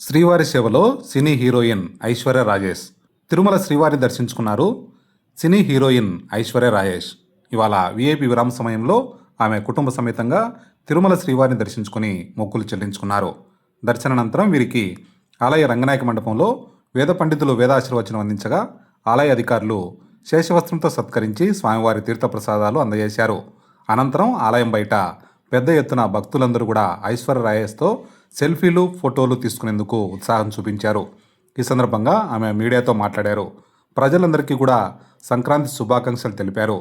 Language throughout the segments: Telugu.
శ్రీవారి సేవలో సినీ హీరోయిన్ ఐశ్వర్య రాజేష్. తిరుమల శ్రీవారిని దర్శించుకున్నారు సినీ హీరోయిన్ ఐశ్వర్య రాజేష్. ఇవాళ విఐపి విరామ సమయంలో ఆమె కుటుంబ సమేతంగా తిరుమల శ్రీవారిని దర్శించుకుని మొక్కులు చెల్లించుకున్నారు. దర్శనానంతరం వీరికి ఆలయ రంగనాయక మండపంలో వేద పండితులు వేదాశీర్వచనం అందించగా ఆలయ అధికారులు శేషవస్త్రంతో సత్కరించి స్వామివారి తీర్థప్రసాదాలు అందజేశారు. అనంతరం ఆలయం బయట పెద్ద ఎత్తున భక్తులందరూ కూడా ఐశ్వర్య రాయేష్తో సెల్ఫీలు ఫోటోలు తీసుకునేందుకు ఉత్సాహం చూపించారు. ఈ సందర్భంగా ఆమె మీడియాతో మాట్లాడారు. ప్రజలందరికీ కూడా సంక్రాంతి శుభాకాంక్షలు తెలిపారు.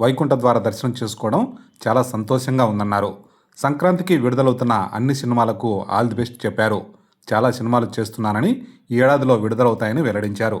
వైకుంఠ ద్వారా దర్శనం చేసుకోవడం చాలా సంతోషంగా ఉందన్నారు. సంక్రాంతికి విడుదలవుతున్న అన్ని సినిమాలకు ఆల్ ది బెస్ట్ చెప్పారు. చాలా సినిమాలు చేస్తున్నానని ఈ ఏడాదిలో విడుదలవుతాయని వెల్లడించారు.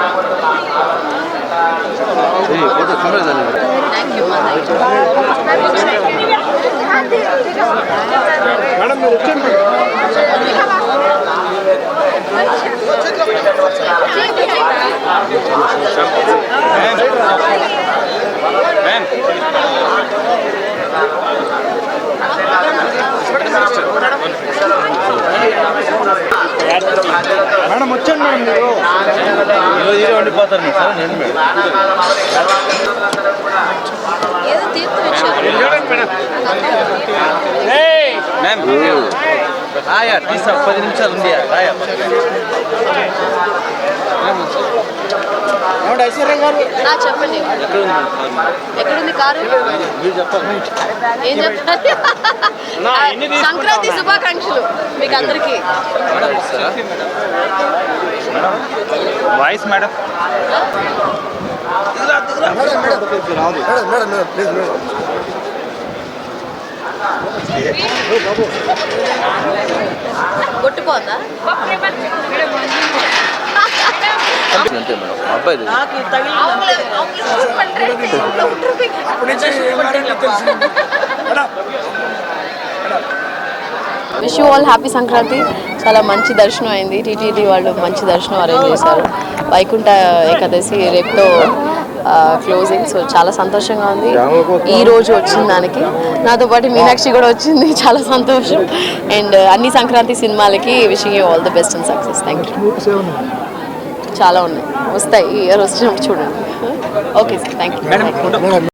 ఏ ఫోటో కెమెరా చాలేదు మేడం వచ్చండి మేడం మీరు ఈరోజు ఈరోజు వండిపోతారు మీరు సార్ నేను ఏదో తీర్థం ఇచ్చారు. రాయా తీసా పది నిమిషాలు ఉంది రాయా. ఏమంటే ఐశ్వర్య గారు? ఆ, చెప్పండి? ఎక్కడుంది కారు? ఏం సంక్రాంతి శుభాకాంక్షలు మీకు అందరికి. Voice madam. కొట్టుకోవద్దా అంతే మేడం. అబ్బాయి wish you all happy Sankranti. చాలా మంచి దర్శనం అయింది. టీటీడీ వాళ్ళు మంచి దర్శనం అరేంజ్ చేశారు. వైకుంఠ ఏకాదశి రేపుతో క్లోజింగ్ సో చాలా సంతోషంగా ఉంది. ఈ రోజు వచ్చిన దానికి. నాతో పాటు మీనాక్షి కూడా వచ్చింది. చాలా సంతోషం. అండ్ అన్ని సంక్రాంతి సినిమాలకి wishing you all the best and success thank you చాలా ఉన్నాయి. వస్తాయి. ఈ ఇయర్ వచ్చినప్పుడు చూడండి. Okay sir. Thank you